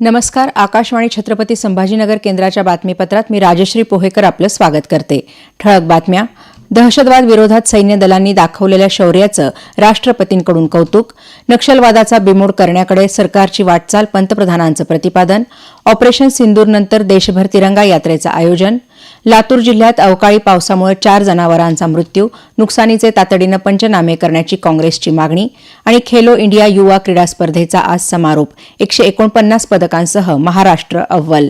नमस्कार आकाशवाणी छत्रपती संभाजीनगर केंद्राच्या बातमीपत्रात मी राजश्री पोहेकर आपलं स्वागत करते. ठळक बातम्या. दहशतवाद विरोधात सैन्य दलांनी दाखवलेल्या शौर्याचं राष्ट्रपतींकडून कौतुक. नक्षलवादाचा बिमोड करण्याकडे सरकारची वाटचाल पंतप्रधानांचं प्रतिपादन. ऑपरेशन सिंदूरनंतर देशभर तिरंगा यात्रेचं आयोजन. लातूर जिल्ह्यात अवकाळी पावसामुळे चार जनावरांचा मृत्यू नुकसानीचे तातडीनं पंचनामे करण्याची काँग्रेसची मागणी आणि खेलो इंडिया युवा क्रीडा स्पर्धेचा आज समारोप एकशे एकोणपन्नास पदकांसह महाराष्ट्र अव्वल.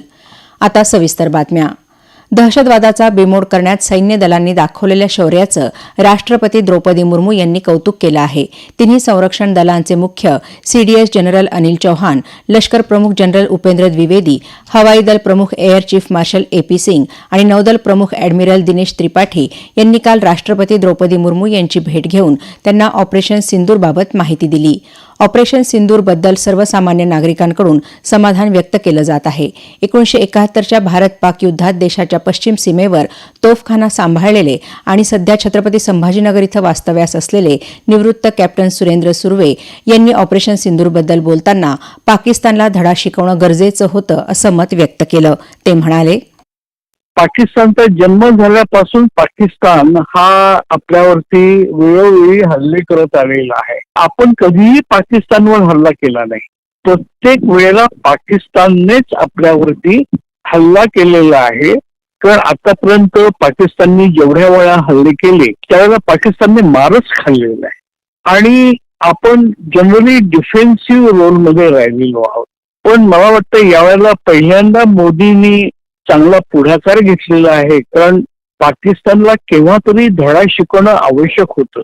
आता सविस्तर बातम्या. दहशतवादाचा बिमोड करण्यात सैन्य दलांनी दाखवलेल्या शौर्याचं राष्ट्रपती द्रौपदी मुर्मू यांनी कौतुक केलं आहे. तिन्ही संरक्षण दलांचे मुख्य सीडीएस जनरल अनिल चौहान लष्कर प्रमुख जनरल उपेंद्र द्विवेदी हवाई दल प्रमुख air chief marshal A P Singh आणि नौदल प्रमुख अॅडमिरल दिनेश त्रिपाठी यांनी काल राष्ट्रपती द्रौपदी मुर्मू यांची भेट घेऊन त्यांना ऑपरेशन सिंदूरबाबत माहिती दिली. ऑपरेशन सिंदूरबद्दल सर्वसामान्य नागरिकांकडून समाधान व्यक्त केलं जात आहे. एकोणीशे एकाहत्तरच्या भारत पाक युद्धात देशाच्या पश्चिम सीमेवर तोफखाना सांभाळलेले आणि सध्या छत्रपती संभाजीनगर इथं वास्तव्यास असलेले निवृत्त कॅप्टन सुरेंद्र सुर्वे यांनी ऑपरेशन सिंदूरबद्दल बोलताना पाकिस्तानला धडा शिकवणं गरजेचं होतं असं मत व्यक्त केलं. ते म्हणाले पाकिस्तानचा जन्म झाल्यापासून पाकिस्तान हा आपल्यावरती वेळोवेळी हल्ले करत आलेला आहे. आपण कधीही पाकिस्तानवर हल्ला केला नाही. प्रत्येक वेळेला पाकिस्ताननेच आपल्यावरती हल्ला केलेला आहे. कारण आतापर्यंत पाकिस्तानने जेवढ्या वेळा हल्ले केले त्यावेळेला पाकिस्तानने मारच खाल्लेला आहे. आणि आपण जनरली डिफेन्सिव्ह रोलमध्ये राहिलेलो आहोत. पण मला वाटतं यावेळेला पहिल्यांदा मोदींनी चांगला पुढाकार घेतलेला आहे. कारण पाकिस्तानला केव्हा तरी धडा शिकवणं आवश्यक होतं.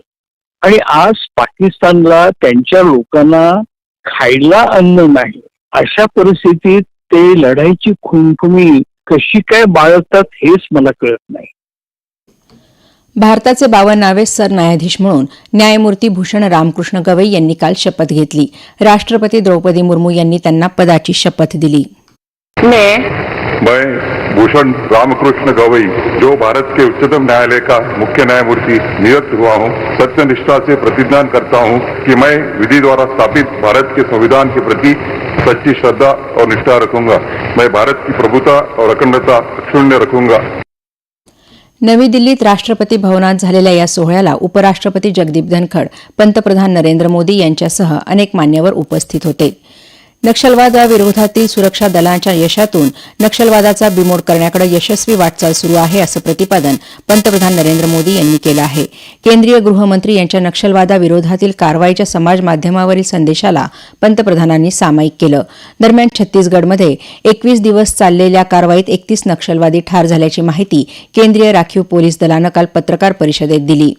आणि आज पाकिस्तानला त्यांच्या लोकांना खायला अन्न नाही. अशा परिस्थितीत ते लढाईची खुमखुमी कशी काय बाळगतात हेच मला कळत नाही. भारताचे बावन्नावे सरन्यायाधीश म्हणून न्यायमूर्ती भूषण रामकृष्ण गवई यांनी काल शपथ घेतली. राष्ट्रपति द्रौपदी मुर्मू यांनी त्यांना पदाची शपथ दिली. मैं भूषण रामकृष्ण गवई जो भारत के उच्चतम न्यायालय का मुख्य न्यायमूर्ति नियुक्त हुआ हूँ सत्यनिष्ठा से प्रतिज्ञान करता हूँ कि मैं विधि द्वारा स्थापित भारत के संविधान के प्रति सच्ची श्रद्धा और निष्ठा रखूंगा। मैं भारत की प्रभुता और अखंडता शून्य रखूंगा। नवी दिल्लीत राष्ट्रपती भवनात झालेल्या या सोहळ्याला उपराष्ट्रपती जगदीप धनखड पंतप्रधान नरेंद्र मोदी यांच्यासह अनेक मान्यवर उपस्थित होते. नक्षलवादाविरोधातील सुरक्षा दलांच्या यशातून नक्षलवादाचा बिमोड करण्याकडे यशस्वी वाटचाल सुरू आहे असं प्रतिपादन पंतप्रधान नरेंद्र मोदी यांनी केलं आहे. केंद्रीय गृहमंत्री यांच्या नक्षलवादाविरोधातील कारवाईच्या समाज माध्यमावरील संदेशाला पंतप्रधानांनी सामायिक केलं. दरम्यान छत्तीसगडमध्ये एकवीस दिवस चाललेल्या कारवाईत एकतीस नक्षलवादी ठार झाल्याची माहिती केंद्रीय राखीव पोलीस दलानं काल पत्रकार परिषदेत दिली.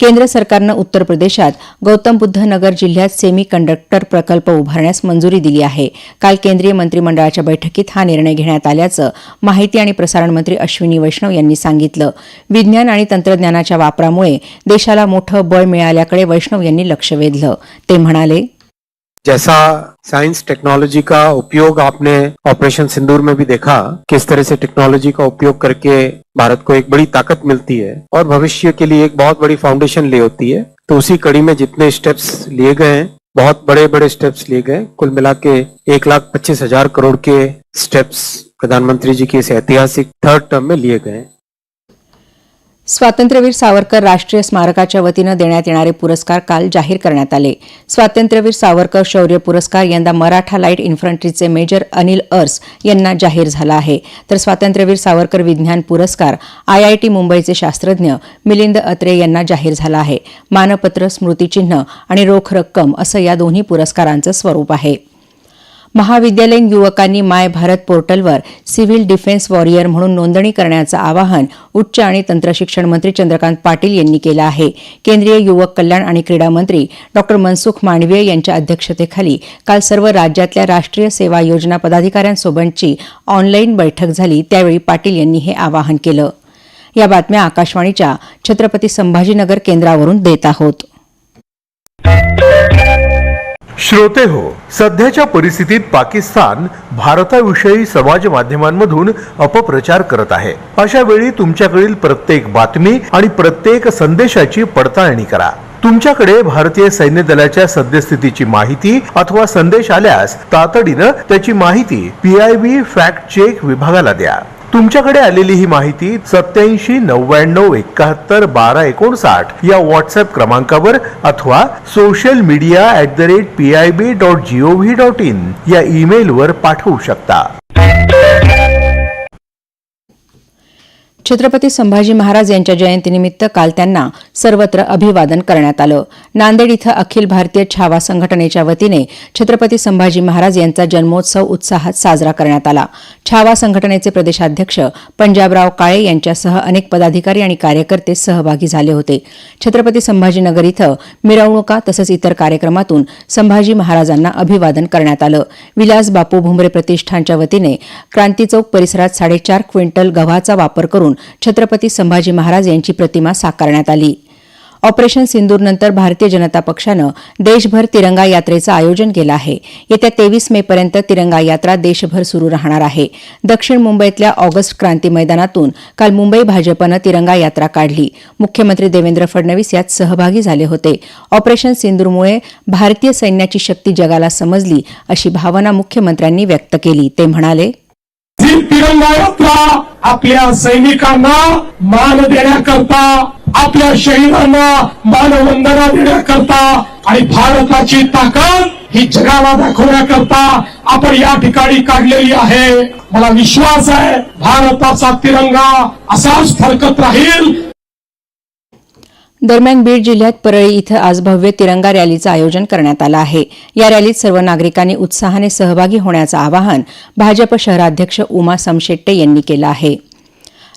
केंद्र सरकारनं उत्तर प्रदेशात गौतम बुद्ध नगर जिल्ह्यात सेमी कंडक्टर प्रकल्प उभारण्यास मंजुरी दिली आहे. काल केंद्रीय मंत्रिमंडळाच्या बैठकीत हा निर्णय घेण्यात आल्याचं माहिती आणि प्रसारण मंत्री अश्विनी वैष्णव यांनी सांगितलं. विज्ञान आणि तंत्रज्ञानाच्या वापरामुळे देशाला मोठं बळ मिळाल्याकडे वैष्णव यांनी लक्ष वेधलं. ते म्हणाले जैसा साइंस टेक्नोलॉजी का उपयोग आपने ऑपरेशन सिंदूर में भी देखा, किस तरह से टेक्नोलॉजी का उपयोग करके भारत को एक बड़ी ताकत मिलती है और भविष्य के लिए एक बहुत बड़ी फाउंडेशन ले होती है। तो उसी कड़ी में जितने स्टेप्स लिए गए हैं, बहुत बड़े बड़े स्टेप्स लिए गए कुल मिला के एक लाख पच्चीस हज़ार करोड़ के स्टेप्स प्रधानमंत्री जी के इस ऐतिहासिक थर्ड टर्म में लिए गए स्वातंत्र्यवीर सावरकर राष्ट्रीय स्मारकाच्या वतीनं देण्यात येणारे पुरस्कार काल जाहीर करण्यात आले. स्वातंत्र्यवीर सावरकर शौर्य पुरस्कार यंदा मराठा लाइट इन्फंट्रीचे मेजर अनिल अर्स यांना जाहीर झाला आहे. तर स्वातंत्र्यवीर सावरकर विज्ञान पुरस्कार आयआयटी मुंबईचे शास्त्रज्ञ मिलिंद अत्रे यांना जाहीर झाला आहे. मानपत्र स्मृतिचिन्ह आणि रोख रक्कम असं या दोन्ही पुरस्कारांचं स्वरूप आहे. महाविद्यालयीन युवकांनी माय भारत पोर्टलवर सिव्हिल डिफेन्स वॉरियर म्हणून नोंदणी करण्याचं आवाहन उच्च आणि तंत्रशिक्षण मंत्री चंद्रकांत पाटील यांनी केलं आहे. केंद्रीय युवक कल्याण आणि क्रीडा मंत्री डॉ. मनसुख मांडवीय यांच्या अध्यक्षतेखाली काल सर्व राज्यातल्या राष्ट्रीय सेवा योजना पदाधिकाऱ्यांसोबतची ऑनलाईन बैठक झाली. त्यावेळी पाटील यांनी हे आवाहन केलं. या बातम्या आकाशवाणीच्या छत्रपती संभाजीनगर केंद्रावरून देत आहोत. श्रोते हो सध्याच्या परिस्थितीत पाकिस्तान भारताविषयी समाज माध्यमांमधून अपप्रचार करत आहे. अशा वेळी तुमच्याकडील प्रत्येक बातमी आणि प्रत्येक संदेशाची पडताळणी करा. तुमच्याकडे भारतीय सैन्य दलाच्या सद्यस्थितीची माहिती अथवा संदेश आल्यास तातडीनं त्याची माहिती P I B fact check विभागाला द्या. तुमच्याकडे आलेली ही माहिती सत्याऐंशी नव्याण्णव एकाहत्तर बारा एकोणसाठ या व्हॉट्सअप क्रमांकावर अथवा social media at the rate P I B dot G O V dot in या ईमेलवर पाठवू शकता. छत्रपती संभाजी महाराज यांच्या जयंतीनिमित्त काल त्यांना सर्वत्र अभिवादन करण्यात आलं. नांदेड इथं अखिल भारतीय छावा संघटनेच्या वतीने छत्रपती संभाजी महाराज यांचा जन्मोत्सव उत्साहात साजरा करण्यात आला. छावा संघटनेचे प्रदेशाध्यक्ष पंजाबराव काळे यांच्यासह अनेक पदाधिकारी आणि कार्यकर्ते सहभागी झाले होते. छत्रपती संभाजीनगर इथं मिरवणुका तसंच इतर कार्यक्रमातून संभाजी महाराजांना अभिवादन करण्यात आलं. विलास बापू भुमरे प्रतिष्ठानच्या वतीने क्रांती चौक परिसरात साडेचार क्विंटल गव्हाचा वापर करून छत्रपती संभाजी महाराज यांची प्रतिमा साकारण्यात आली. ऑपरेशन सिंदूरनंतर भारतीय जनता पक्षानं देशभर तिरंगा यात्रेचं आयोजन केलं आहे. येत्या तेवीस मे पर्यंत तिरंगा यात्रा देशभर सुरू राहणार आहे. दक्षिण मुंबईतल्या ऑगस्ट क्रांती मैदानातून काल मुंबई भाजपनं तिरंगा यात्रा काढली. मुख्यमंत्री देवेंद्र फडणवीस यात सहभागी झाले होते. ऑपरेशन सिंदूरमुळे भारतीय सैन्याची शक्ती जगाला समजली अशी भावना मुख्यमंत्र्यांनी व्यक्त केली. ते म्हणाले ही तिरंगा यात्रा आपल्या सैनिकांना मान देण्याकरता आपल्या शहीदांना मानवंदना देण्याकरता आणि भारताची ताकद ही जगाला दाखवण्याकरता आपण या ठिकाणी काढलेली आहे. मला विश्वास आहे भारताचा तिरंगा असाच फडकत राहील दरम्यान बीड जिल्ह्यात परळी इथं आज भव्य तिरंगा रॅलीचं आयोजन करण्यात आलं आहे. या रॅलीत सर्व नागरिकांनी उत्साहाने सहभागी होण्याचं आवाहन भाजप शहराध्यक्ष उमा समशेट्टे यांनी केलं आहे.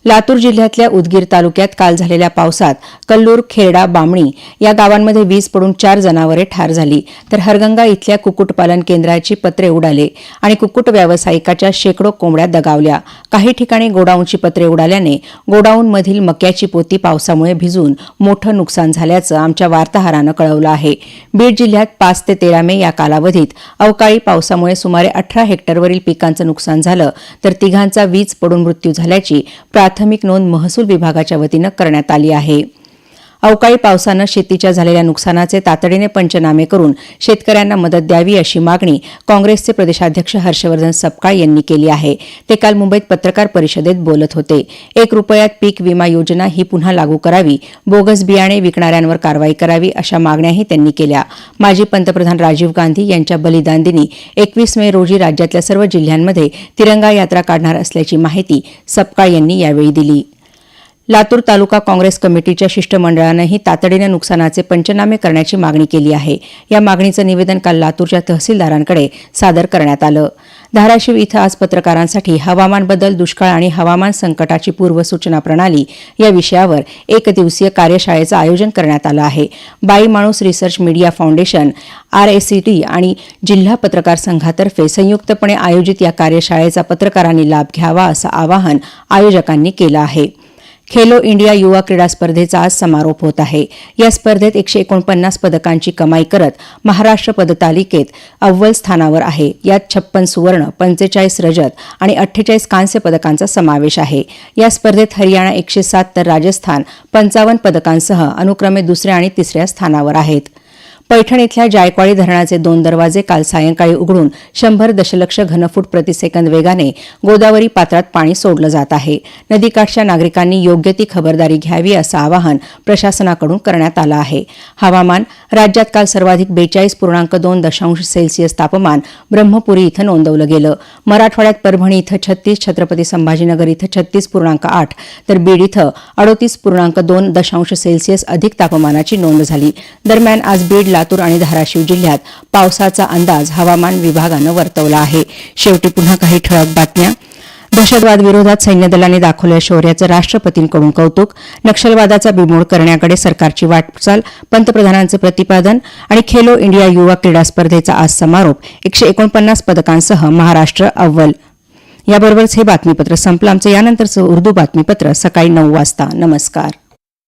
लातूर जिल्ह्यातल्या उदगीर तालुक्यात काल झालेल्या पावसात कल्लूर खेरडा बामणी या गावांमध्ये वीज पडून चार जनावरे ठार झाली. तर हरगंगा इथल्या कुक्कुटपालन केंद्राची पत्रे उडाले आणि कुक्कुट व्यावसायिकाच्या शेकडो कोंबड्या दगावल्या. काही ठिकाणी गोडाऊनची पत्रे उडाल्याने गोडाऊनमधील मक्याची पोती पावसामुळे भिजून मोठं नुकसान झाल्याचं आमच्या वार्ताहरानं कळवलं आहे. बीड जिल्ह्यात पाच ते तेरा मे या कालावधीत अवकाळी पावसामुळे सुमारे अठरा हेक्टरवरील पिकांचं नुकसान झालं तर तिघांचा वीज पडून मृत्यू झाल्याची प्राथमिक प्राथमिक नोंद महसूल विभागाच्या वतीनं करण्यात आली आहे. अवकाळी पावसानं शेतीच्या झालेल्या नुकसानाचे तातडीने पंचनामे करून शेतकऱ्यांना मदत द्यावी अशी मागणी काँग्रेसचे प्रदेशाध्यक्ष हर्षवर्धन सपकाळ यांनी केली आहे. ते काल मुंबईत पत्रकार परिषदेत बोलत होते. एक रुपयात पीक विमा योजना ही पुन्हा लागू करावी बोगस बियाणे विकणाऱ्यांवर कारवाई करावी अशा मागण्याही त्यांनी केल्या. माजी पंतप्रधान राजीव गांधी यांच्या बलिदान दिनी एकवीस मे रोजी राज्यातल्या सर्व जिल्ह्यांमध्ये तिरंगा यात्रा काढणार असल्याची माहिती सपकाळ यांनी यावेळी दिली. लातूर तालुका काँग्रेस कमिटीच्या शिष्टमंडळानंही तातडीनं नुकसानाचे पंचनामे करण्याची मागणी केली आहे. या मागणीचं निवेदन काल लातूरच्या तहसीलदारांकडे सादर करण्यात आलं. धाराशिव इथं आज पत्रकारांसाठी हवामान बदल दुष्काळ आणि हवामान संकटाची पूर्वसूचना प्रणाली या विषयावर एक दिवसीय कार्यशाळेचं आयोजन करण्यात आलं आहे. बाई माणूस रिसर्च मीडिया फाउंडेशन आरएसीटी आणि जिल्हा पत्रकार संघातर्फे संयुक्तपणे आयोजित या कार्यशाळेचा पत्रकारांनी लाभ घ्यावा असं आवाहन आयोजकांनी केलं आहे. खेलो इंडिया युवा क्रीडा स्पर्धेचा आज समारोप होत आहे. या स्पर्धेत एकशे एकोणपन्नास पदकांची कमाई करत महाराष्ट्र पदतालिकेत अव्वल स्थानावर आहे. यात छप्पन सुवर्ण पंचेचाळीस रजत आणि अठ्ठेचाळीस कांस्य पदकांचा समावेश आहे. या स्पर्धेत हरियाणा एकशे सात तर राजस्थान पंचावन्न पदकांसह अनुक्रमे दुसऱ्या आणि तिसऱ्या स्थानावर आहेत. पैठण इथल्या जायकवाडी धरणाचे दोन दरवाजे काल सायंकाळी उघडून शंभर दशलक्ष घनफूट प्रतिसेकंद वेगाने गोदावरी पात्रात पाणी सोडलं जात आहे. नदीकाठच्या नागरिकांनी योग्य ती खबरदारी घ्यावी असं आवाहन प्रशासनाकडून करण्यात आलं आहे. हवामान राज्यात काल सर्वाधिक बेचाळीस पूर्णांक दोन दशांश सेल्सिअस तापमान ब्रह्मपुरी इथं नोंदवलं गेलं. मराठवाड्यात परभणी इथं छत्तीस छत्रपती संभाजीनगर इथं छत्तीस पूर्णांक आठ तर बीड इथं अडोतीस पूर्णांक दोन दशांश सेल्सिअस अधिक तापमानाची नोंद झाली. दरम्यान आज बीडला लातूर आणि धाराशिव जिल्ह्यात पावसाचा अंदाज हवामान विभागानं वर्तवला आहे. शेवटी पुन्हा काही ठळक बातम्या. दहशतवाद विरोधात सैन्य दलाने दाखवलेल्या शौर्याचं राष्ट्रपतींकडून कौतुक नक्षलवादाचा बिमोड करण्याकडे सरकारची वाटचाल पंतप्रधानांचं प्रतिपादन आणि खेलो इंडिया युवा क्रीडा स्पर्धेचा आज समारोप एकशे एकोणपन्नास पदकांसह महाराष्ट्र अव्वल. याबरोबरच हे बातमीपत्र संपलं. आमचं यानंतरचं उर्दू बातमीपत्र सकाळी नऊ वाजता. नमस्कार.